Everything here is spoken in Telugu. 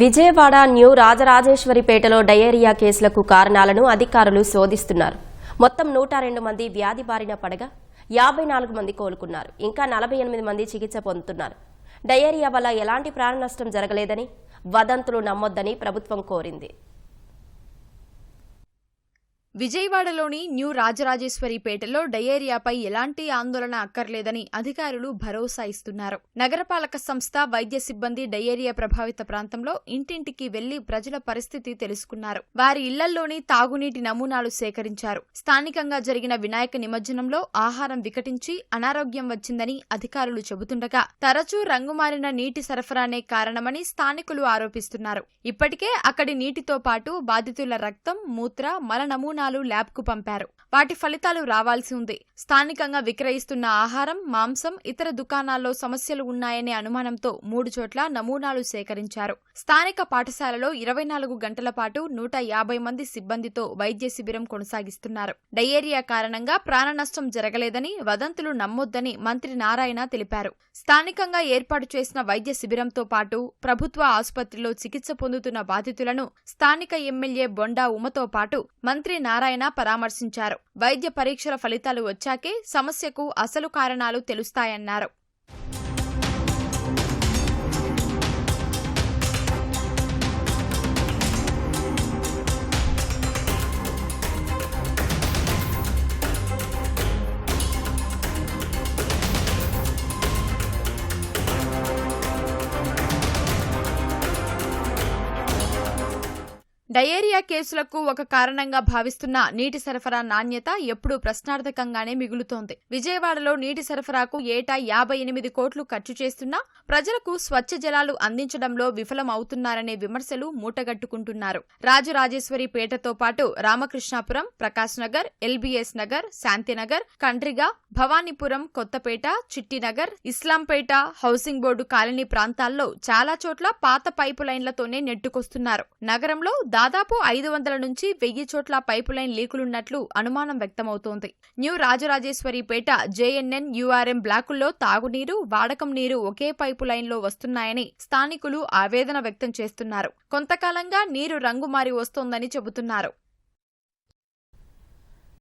విజయవాడ న్యూ రాజరాజేశ్వరిపేటలో డయేరియా కేసులకు కారణాలను అధికారులు శోధిస్తున్నారు. మొత్తం నూట రెండు మంది వ్యాధి బారిన పడగా యాభై నాలుగు మంది కోలుకున్నారు. ఇంకా నలభై ఎనిమిది మంది చికిత్స పొందుతున్నారు. డయేరియా వల్ల ఎలాంటి ప్రాణ నష్టం జరగలేదని వదంతులు నమ్మొద్దని ప్రభుత్వం కోరింది. విజయవాడలోని న్యూ రాజరాజేశ్వరిపేటలో డయేరియాపై ఎలాంటి ఆందోళన అక్కర్లేదని అధికారులు భరోసా ఇస్తున్నారు. నగరపాలక సంస్థ వైద్య సిబ్బంది డయేరియా ప్రభావిత ప్రాంతంలో ఇంటింటికి వెళ్ళి ప్రజల పరిస్థితి తెలుసుకున్నారు. వారి ఇళ్ళల్లోని తాగునీటి నమూనాలు సేకరించారు. స్థానికంగా జరిగిన వినాయక నిమజ్జనంలో ఆహారం వికటించి అనారోగ్యం వచ్చిందని అధికారులు చెబుతుండగా తరచూ రంగుమారిన నీటి సరఫరానే కారణమని స్థానికులు ఆరోపిస్తున్నారు. ఇప్పటికే అక్కడి నీటితో పాటు బాధితుల రక్తం మూత్ర మల నమూనాలు ల్యాబ్కు పంపారు. వాటి ఫలితాలు రావాల్సి ఉంది. స్థానికంగా విక్రయిస్తున్న ఆహారం మాంసం ఇతర దుకాణాల్లో సమస్యలు ఉన్నాయనే అనుమానంతో మూడు చోట్ల నమూనాలు సేకరించారు. స్థానిక పాఠశాలలో ఇరవై నాలుగు గంటల పాటు నూట యాభై మంది సిబ్బందితో వైద్య శిబిరం కొనసాగిస్తున్నారు. డయేరియా కారణంగా ప్రాణ నష్టం జరగలేదని వదంతులు నమ్మొద్దని మంత్రి నారాయణ తెలిపారు. స్థానికంగా ఏర్పాటు చేసిన వైద్య శిబిరంతో పాటు ప్రభుత్వ ఆసుపత్రిలో చికిత్స పొందుతున్న బాధితులను స్థానిక ఎమ్మెల్యే బొండా ఉమతో పాటు మంత్రి నారాయణ పరామర్శించారు. వైద్య పరీక్షల ఫలితాలు వచ్చాకే సమస్యకు అసలు కారణాలు తెలుస్తాయన్నారు. డయేరియా కేసులకు ఒక కారణంగా భావిస్తున్న నీటి సరఫరా నాణ్యత ఎప్పుడూ ప్రశ్నార్థకంగానే మిగులుతోంది. విజయవాడలో నీటి సరఫరాకు ఏటా యాభై ఎనిమిది కోట్లు ఖర్చు చేస్తున్నా ప్రజలకు స్వచ్ఛ జలాలు అందించడంలో విఫలం అవుతున్నారనే విమర్శలు మూటగట్టుకుంటున్నారు. రాజరాజేశ్వరి పేటతో పాటు Ramakrishnapuram Prakash Nagar LBS Nagar Shantinagar Kandriga Bhavanipuram Kothapeta Chittinagar Islampeta housing board colony ప్రాంతాల్లో చాలా చోట్ల పాత పైపు లైన్లతోనే నెట్టుకొస్తున్నారు. నగరంలో దాదాపు ఐదు వందల నుంచి వెయ్యి చోట్ల పైపు లైన్ లీకులున్నట్లు అనుమానం వ్యక్తమవుతోంది. న్యూ రాజరాజేశ్వరిపేట జేఎన్ఎన్ యూఆర్ఎం బ్లాకుల్లో తాగునీరు వాడకం నీరు ఒకే పైపు లైన్లో వస్తున్నాయని స్థానికులు ఆవేదన వ్యక్తం చేస్తున్నారు. కొంతకాలంగా నీరు రంగు మారి వస్తోందని చెబుతున్నారు.